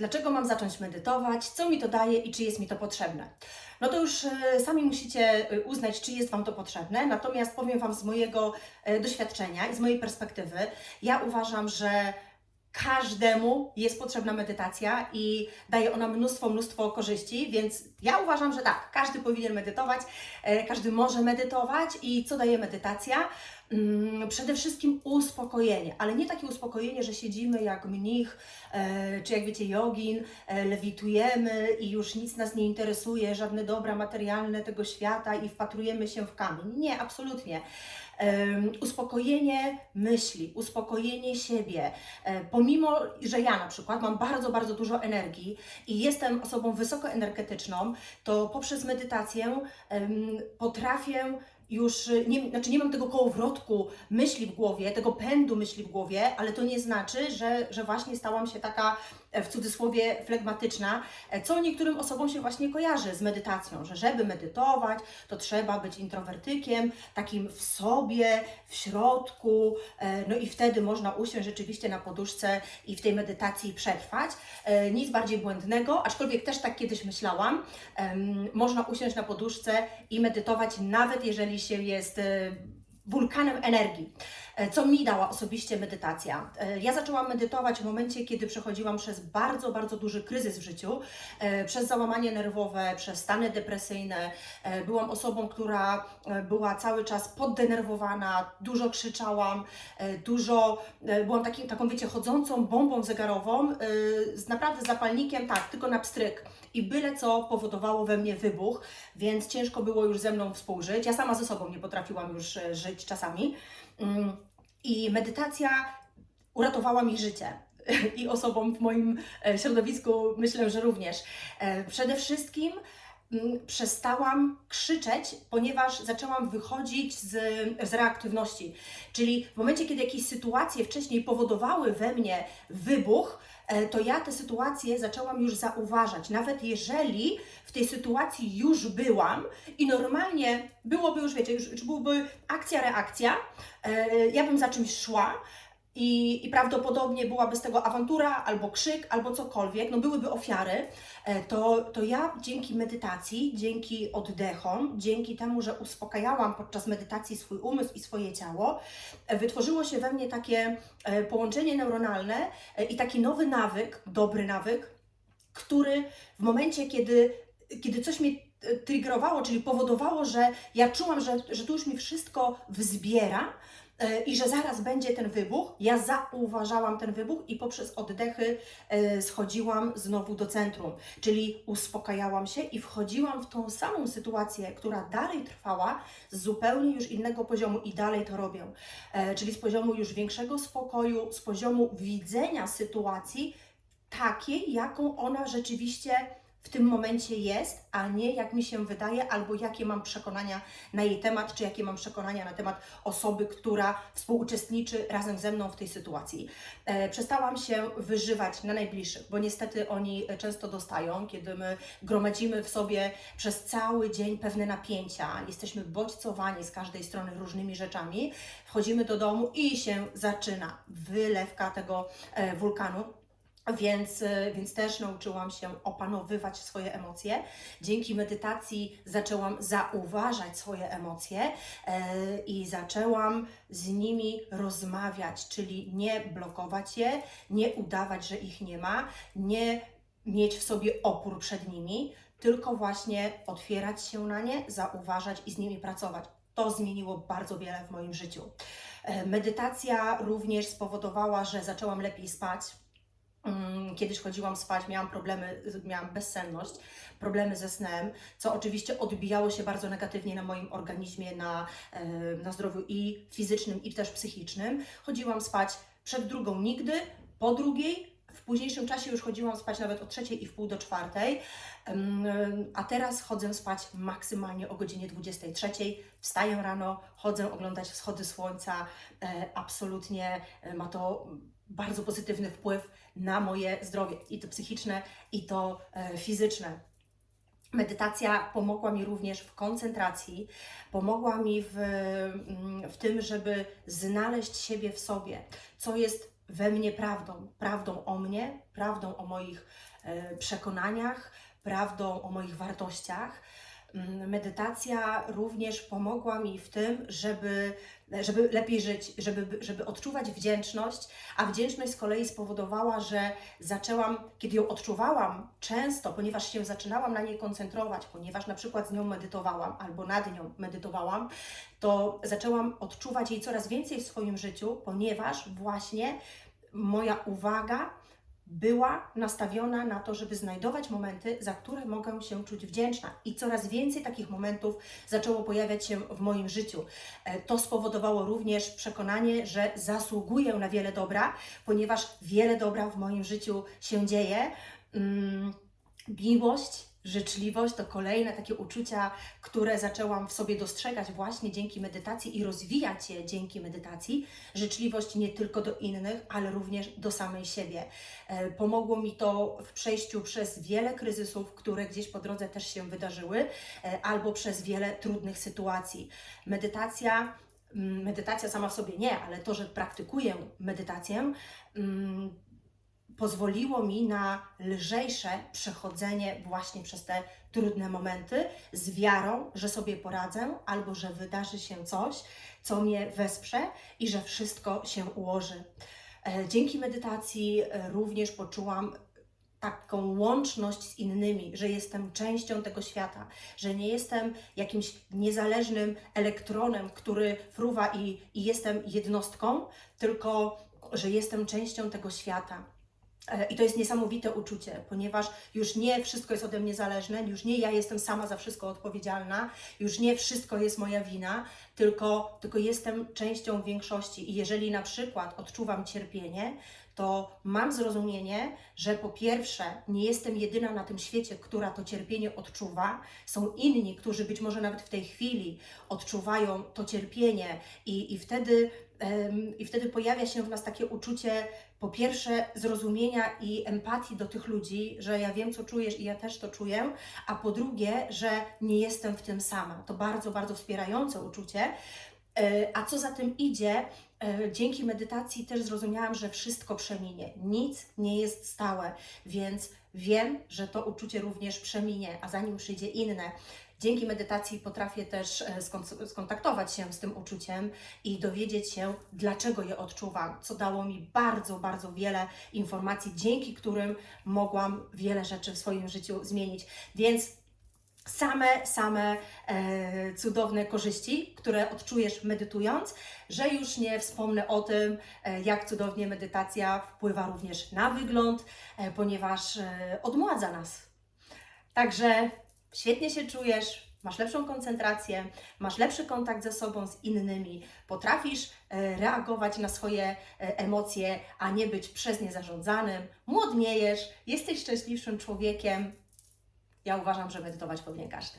Dlaczego mam zacząć medytować? Co mi to daje i czy jest mi to potrzebne? No to już e, sami musicie e, uznać, czy jest Wam to potrzebne. Natomiast powiem Wam z mojego e, doświadczenia i z mojej perspektywy, ja uważam, że każdemu jest potrzebna medytacja i daje ona mnóstwo, mnóstwo korzyści, więc ja uważam, że tak, każdy powinien medytować, każdy może medytować i co daje medytacja? Mm, Przede wszystkim uspokojenie, ale nie takie uspokojenie, że siedzimy jak mnich, e, czy jak wiecie, jogin, e, lewitujemy i już nic nas nie interesuje, żadne dobra materialne tego świata i wpatrujemy się w kamień. Nie, absolutnie. Uspokojenie myśli, uspokojenie siebie. E, Pomimo, że ja na przykład mam bardzo, bardzo dużo energii i jestem osobą wysokoenergetyczną, to poprzez medytację potrafię już, y, nie, znaczy nie mam tego kołowrotku myśli w głowie, tego pędu myśli w głowie, ale to nie znaczy, że, że właśnie stałam się taka w cudzysłowie flegmatyczna, e, co niektórym osobom się właśnie kojarzy z medytacją, że żeby medytować, to trzeba być introwertykiem, takim w sobie, w środku, e, no i wtedy można usiąść rzeczywiście na poduszce i w tej medytacji przetrwać. E, Nic bardziej błędnego, aczkolwiek też tak kiedyś myślałam, można usiąść na poduszce i medytować, nawet jeżeli się jest e, wulkanem energii. E, Co mi dała osobiście medytacja? E, Ja zaczęłam medytować w momencie, kiedy przechodziłam przez bardzo, bardzo duży kryzys w życiu, e, przez załamanie nerwowe, przez stany depresyjne. Byłam osobą, która była cały czas poddenerwowana, dużo krzyczałam, dużo, byłam taką, wiecie, chodzącą bombą zegarową, z naprawdę zapalnikiem, tak, tylko na pstryk. I byle co powodowało we mnie wybuch, więc ciężko było już ze mną współżyć. Ja sama ze sobą nie potrafiłam już żyć czasami. I medytacja uratowała mi życie. I osobom w moim e, środowisku myślę, że również. E, Przede wszystkim mm, przestałam krzyczeć, ponieważ zaczęłam wychodzić z, z reaktywności. Czyli w momencie, kiedy jakieś sytuacje wcześniej powodowały we mnie wybuch, to ja te sytuacje zaczęłam już zauważać. Nawet jeżeli w tej sytuacji już byłam i normalnie byłoby już, wiecie, już byłoby akcja, reakcja, e, ja bym za czymś szła, i, I prawdopodobnie byłaby z tego awantura, albo krzyk, albo cokolwiek, no byłyby ofiary, e, to, to ja dzięki medytacji, dzięki oddechom, dzięki temu, że uspokajałam podczas medytacji swój umysł i swoje ciało, e, wytworzyło się we mnie takie e, połączenie neuronalne i taki nowy nawyk, dobry nawyk, który w momencie, kiedy, kiedy coś mnie triggerowało, czyli powodowało, że ja czułam, że, że tu już mi wszystko wzbiera, e, i że zaraz będzie ten wybuch. Ja zauważałam ten wybuch i poprzez oddechy e, schodziłam znowu do centrum, czyli uspokajałam się i wchodziłam w tą samą sytuację, która dalej trwała z zupełnie już innego poziomu i dalej to robię. E, Czyli z poziomu już większego spokoju, z poziomu widzenia sytuacji takiej, jaką ona rzeczywiście w tym momencie jest, a nie jak mi się wydaje, albo jakie mam przekonania na jej temat, czy jakie mam przekonania na temat osoby, która współuczestniczy razem ze mną w tej sytuacji. E, przestałam się wyżywać na najbliższych, bo niestety oni często dostają, kiedy my gromadzimy w sobie przez cały dzień pewne napięcia, jesteśmy bodźcowani z każdej strony różnymi rzeczami, wchodzimy do domu i się zaczyna wylewka tego e, wulkanu. Więc, e, więc też nauczyłam się opanowywać swoje emocje. Dzięki medytacji zaczęłam zauważać swoje emocje e, i zaczęłam z nimi rozmawiać, czyli nie blokować je, nie udawać, że ich nie ma, nie mieć w sobie opór przed nimi, tylko właśnie otwierać się na nie, zauważać i z nimi pracować. To zmieniło bardzo wiele w moim życiu. E, Medytacja również spowodowała, że zaczęłam lepiej spać. Kiedyś chodziłam spać, miałam problemy, miałam bezsenność, problemy ze snem, co oczywiście odbijało się bardzo negatywnie na moim organizmie, na, na zdrowiu i fizycznym, i też psychicznym. Chodziłam spać przed drugą nigdy, po drugiej. W późniejszym czasie już chodziłam spać nawet o trzeciej i w pół do czwartej, a teraz chodzę spać maksymalnie o godzinie 23. Wstaję rano, chodzę oglądać wschody słońca. E, Absolutnie e, ma to bardzo pozytywny wpływ na moje zdrowie, i to psychiczne, i to e, fizyczne. Medytacja pomogła mi również w koncentracji, pomogła mi w, mm, w tym, żeby znaleźć siebie w sobie, co jest we mnie prawdą, prawdą o mnie, prawdą o moich e, przekonaniach, prawdą o moich wartościach. Mm, Medytacja również pomogła mi w tym, żeby, żeby lepiej żyć, żeby, żeby odczuwać wdzięczność, a wdzięczność z kolei spowodowała, że zaczęłam, kiedy ją odczuwałam często, ponieważ się zaczynałam na niej koncentrować, ponieważ na przykład z nią medytowałam albo nad nią medytowałam, to zaczęłam odczuwać jej coraz więcej w swoim życiu, ponieważ właśnie moja uwaga była nastawiona na to, żeby znajdować momenty, za które mogę się czuć wdzięczna. I coraz więcej takich momentów zaczęło pojawiać się w moim życiu. E, To spowodowało również przekonanie, że zasługuję na wiele dobra, ponieważ wiele dobra w moim życiu się dzieje. Mm, Miłość, życzliwość to kolejne takie uczucia, które zaczęłam w sobie dostrzegać właśnie dzięki medytacji i rozwijać je dzięki medytacji. Życzliwość nie tylko do innych, ale również do samej siebie. E, Pomogło mi to w przejściu przez wiele kryzysów, które gdzieś po drodze też się wydarzyły, e, albo przez wiele trudnych sytuacji. Medytacja, mm, medytacja sama w sobie nie, ale to, że praktykuję medytację, mm, pozwoliło mi na lżejsze przechodzenie właśnie przez te trudne momenty z wiarą, że sobie poradzę albo że wydarzy się coś, co mnie wesprze i że wszystko się ułoży. E, Dzięki medytacji e, również poczułam taką łączność z innymi, że jestem częścią tego świata, że nie jestem jakimś niezależnym elektronem, który fruwa i, i jestem jednostką, tylko że jestem częścią tego świata. E, I to jest niesamowite uczucie, ponieważ już nie wszystko jest ode mnie zależne, już nie ja jestem sama za wszystko odpowiedzialna, już nie wszystko jest moja wina, tylko, tylko jestem częścią większości. I jeżeli na przykład odczuwam cierpienie, to mam zrozumienie, że po pierwsze nie jestem jedyna na tym świecie, która to cierpienie odczuwa. Są inni, którzy być może nawet w tej chwili odczuwają to cierpienie, i, i, wtedy, i wtedy pojawia się w nas takie uczucie, po pierwsze, zrozumienia i empatii do tych ludzi, że ja wiem, co czujesz i ja też to czuję, a po drugie, że nie jestem w tym sama. To bardzo, bardzo wspierające uczucie. E, A co za tym idzie, e, dzięki medytacji też zrozumiałam, że wszystko przeminie. Nic nie jest stałe, więc wiem, że to uczucie również przeminie, a zanim przyjdzie inne. Dzięki medytacji potrafię też e, skon- skontaktować się z tym uczuciem i dowiedzieć się, dlaczego je odczuwam, co dało mi bardzo, bardzo wiele informacji, dzięki którym mogłam wiele rzeczy w swoim życiu zmienić. Więc same, same e, cudowne korzyści, które odczujesz medytując, że już nie wspomnę o tym, e, jak cudownie medytacja wpływa również na wygląd, e, ponieważ e, odmładza nas. Także świetnie się czujesz, masz lepszą koncentrację, masz lepszy kontakt ze sobą, z innymi, potrafisz e, reagować na swoje e, emocje, a nie być przez nie zarządzanym, młodniejesz, jesteś szczęśliwszym człowiekiem. Ja uważam, że medytować powinien każdy.